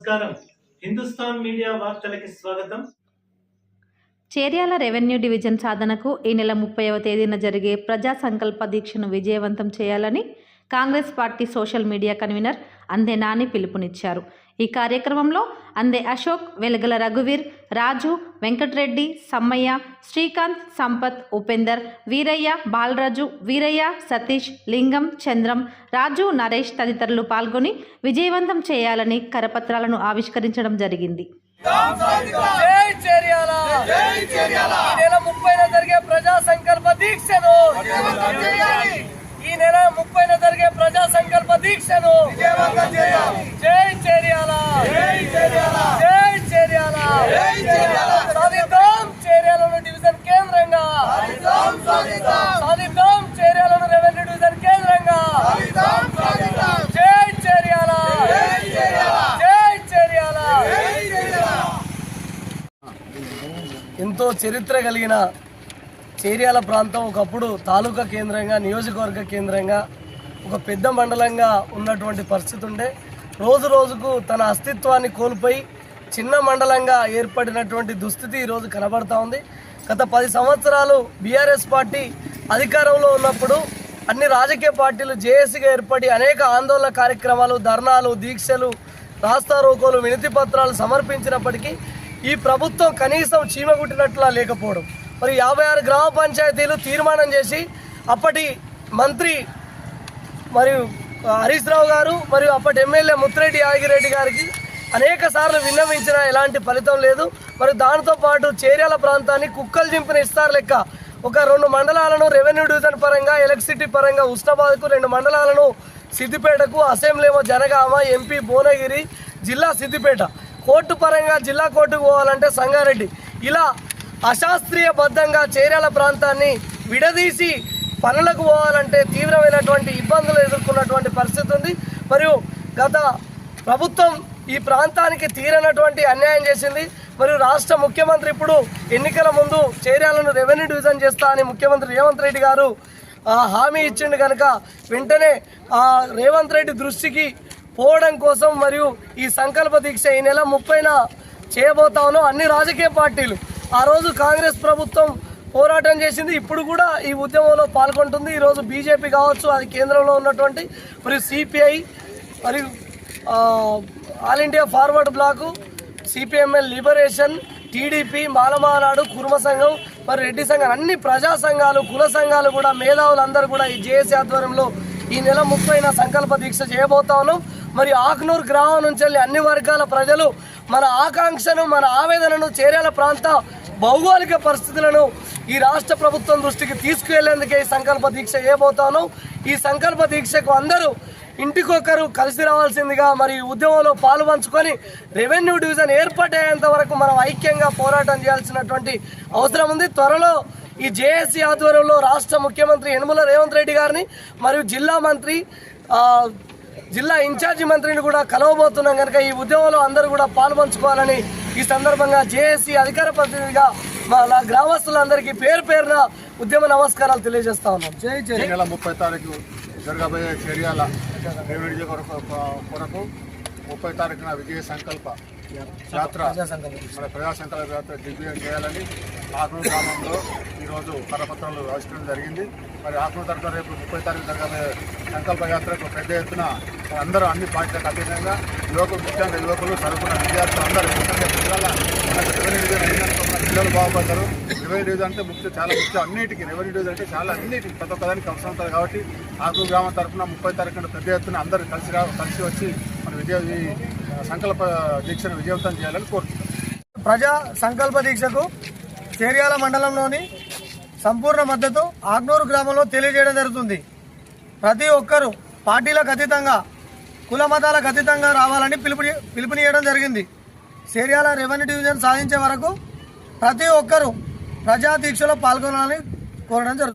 నమస్కారం. హిందుస్థాన్ మీడియా వార్తలకి స్వాగతం. Cheriyal revenue division సాధనకు ఈ నెల ముప్పైవ తేదీన జరిగే ప్రజా సంకల్ప దీక్షను విజయవంతం చేయాలని Congress party social media convener Ande Nani పిలుపునిచ్చారు. ఈ కార్యక్రమంలో అందే అశోక్ వెలగల రఘువీర్ రాజు వెంకటరెడ్డి సమ్మయ్య శ్రీకాంత్ సంపత్ ఉపేందర్ వీరయ్య బాలరాజు వీరయ్య సతీష్ లింగం చంద్రం రాజు నరేష్ తదితరులు పాల్గొని విజయవంతం చేయాలని కరపత్రాలను ఆవిష్కరించడం జరిగింది. ప్రజా సంకల్ప దీక్షను ఈ నెల ముప్పైన జరిగే ప్రజా సంకల్ప దీక్షను జై చేర్యాల. జై చేర్యాల. సాధిద్దాం చేర్యాలను డివిజన్ కేంద్రంగా. సాధిద్దాం చేర్యాలను రెవెన్యూ డివిజన్ కేంద్రంగా. జై చేర్యాల. జై చేర్యాల. ఎంతో చరిత్ర కలిగిన చేర్యాల ప్రాంతం ఒకప్పుడు తాలూకా కేంద్రంగా నియోజకవర్గ కేంద్రంగా ఒక పెద్ద మండలంగా ఉన్నటువంటి పరిస్థితి ఉండే. రోజు రోజుకు తన అస్తిత్వాన్ని కోల్పోయి చిన్న మండలంగా ఏర్పడినటువంటి దుస్థితి ఈరోజు కనబడతా ఉంది. గత పది సంవత్సరాలు బీఆర్ఎస్ పార్టీ అధికారంలో ఉన్నప్పుడు అన్ని రాజకీయ పార్టీలు జేఏసీగా ఏర్పడి అనేక ఆందోళన కార్యక్రమాలు ధర్నాలు దీక్షలు రాస్తా రోకోలు వినతి పత్రాలు సమర్పించినప్పటికీ ఈ ప్రభుత్వం కనీసం చీమగుట్టినట్లా లేకపోవడం మరి యాభై ఆరు గ్రామ పంచాయతీలు తీర్మానం చేసి అప్పటి మంత్రి మరియు హరీష్ రావు గారు మరియు అప్పటి ఎమ్మెల్యే ముత్తిరెడ్డి యాగిరెడ్డి గారికి అనేక సార్లు విన్నవించిన ఎలాంటి ఫలితం లేదు. మరి దానితో పాటు చేర్యాల ప్రాంతాన్ని కుక్కలు చింపిన ఇస్తారు లెక్క ఒక రెండు మండలాలను రెవెన్యూ డివిజన్ పరంగా ఎలక్ట్రిసిటీ పరంగా ఉష్ణబాద్కు రెండు మండలాలను సిద్దిపేటకు అసెంబ్లీమో జనగామ ఎంపీ భువనగిరి జిల్లా సిద్దిపేట. కోర్టు పరంగా జిల్లా కోర్టుకు పోవాలంటే సంగారెడ్డి. ఇలా అశాస్త్రీయబద్ధంగా చేర్యాల ప్రాంతాన్ని విడదీసి పనులకు పోవాలంటే తీవ్రమైనటువంటి ఇబ్బందులు ఎదుర్కొన్నటువంటి పరిస్థితి ఉంది. మరియు గత ప్రభుత్వం ఈ ప్రాంతానికి తీరనటువంటి అన్యాయం చేసింది. మరియు రాష్ట్ర ముఖ్యమంత్రి ఇప్పుడు ఎన్నికల ముందు చేర్యాలను రెవెన్యూ డివిజన్ చేస్తా అని ముఖ్యమంత్రి రేవంత్ రెడ్డి గారు హామీ ఇచ్చిండు కనుక వెంటనే ఆ రేవంత్ రెడ్డి దృష్టికి పోవడం కోసం మరియు ఈ సంకల్ప దీక్ష ఈ నెల ముప్పైన చేయబోతా ఉన్నాం. అన్ని రాజకీయ పార్టీలు ఆ రోజు కాంగ్రెస్ ప్రభుత్వం పోరాటం చేసింది. ఇప్పుడు కూడా ఈ ఉద్యమంలో పాల్గొంటుంది. ఈరోజు బీజేపీ కావచ్చు అది కేంద్రంలో ఉన్నటువంటి మరియు సిపిఐ మరియు all India forward block CPI ML liberation TDP Malamanadu కుర్మ సంఘం మరి రెడ్డి సంఘం అన్ని ప్రజా సంఘాలు కుల సంఘాలు కూడా మేధావులందరూ కూడా ఈ జేఏసీ ఆధ్వర్యంలో ఈ నెల ముప్పైన సంకల్ప దీక్ష చేయబోతా ఉన్నాం. మరి ఆక్నూర్ గ్రామం నుంచి వెళ్ళి అన్ని వర్గాల ప్రజలు మన ఆకాంక్షను మన ఆవేదనను చేరేల ప్రాంత భౌగోళిక పరిస్థితులను ఈ రాష్ట్ర ప్రభుత్వం దృష్టికి తీసుకువెళ్ళేందుకే ఈ సంకల్ప దీక్ష ఏబోతాను ఈ సంకల్ప దీక్షకు అందరూ ఇంటికొకరు కలిసి రావాల్సిందిగా మరి ఉద్యమంలో పాలు పంచుకొని రెవెన్యూ డివిజన్ ఏర్పాటయ్యేంత వరకు మనం ఐక్యంగా పోరాటం చేయాల్సినటువంటి అవసరం ఉంది. త్వరలో ఈ జేఏసీ ఆధ్వర్యంలో రాష్ట్ర ముఖ్యమంత్రి యనమల రేవంత్ రెడ్డి గారిని మరియు జిల్లా మంత్రి జిల్లా ఇన్ఛార్జి మంత్రిని కూడా కలవబోతున్నాం. కనుక ఈ ఉద్యమంలో అందరూ కూడా పాల్పంచుకోవాలని ఈ సందర్భంగా జేఏసీ అధికార ప్రతినిధిగా మా నా గ్రామస్తులందరికీ పేరు పేరున ఉద్యమ నమస్కారాలు తెలియజేస్తా ఉన్నాం. జై జై. నెల ముప్పై తారీఖు జరగబోయే చర్యల రెవెన్యూ కొరకు కొరకు ముప్పై తారీఖున విజయ సంకల్ప యాత్ర మన ప్రజా సంకల్ప యాత్ర దిగ్విజయం చేయాలని ఆకునూరు గ్రామంలో ఈరోజు కరపత్రాలు ఆవిష్కరణ జరిగింది. మరి ఆకునూరు తరఫున రేపు ముప్పై తారీఖు జరగబోయే సంకల్ప యాత్రకు పెద్ద ఎత్తున అందరూ అన్ని పార్టీలకు అతీతంగా యువకులు ముఖ్యంగా యువకులు చదువుకున్న విద్యార్థులు అందరూ ఎందుకంటే పిల్లల రెవెన్యూ డివిజన్ పిల్లలు బాగుపడతారు. రెవెన్యూ డివిజన్ అంటే ముఖ్యం చాలా ముఖ్యం. అన్నిటికీ రెవెన్యూ డివిజన్ అంటే చాలా అన్నిటికీ ప్రతి ఒక్కదానికి అవసరం ఉంటుంది కాబట్టి ఆకు గ్రామం తరఫున ముప్పై తారీఖున పెద్ద ఎత్తున అందరూ కలిసి రా కలిసి వచ్చి మన విజయ సంకల్ప దీక్షను విజయవంతం చేయాలని కోరుతున్నాం ప్రజా సంకల్ప దీక్షకు చేర్యాల మండలంలోని సంపూర్ణ మద్దతు ఆగ్నూరు గ్రామంలో తెలియజేయడం జరుగుతుంది. ప్రతి ఒక్కరూ పార్టీలకు అతీతంగా కుల మతాలకు అతీతంగా రావాలని పిలుపు పిలుపునియడం జరిగింది. చేర్యాల రెవెన్యూ డివిజన్ సాధించే వరకు ప్రతి ఒక్కరూ ప్రజా దీక్షలో పాల్గొనాలని కోరడం జరుగుతుంది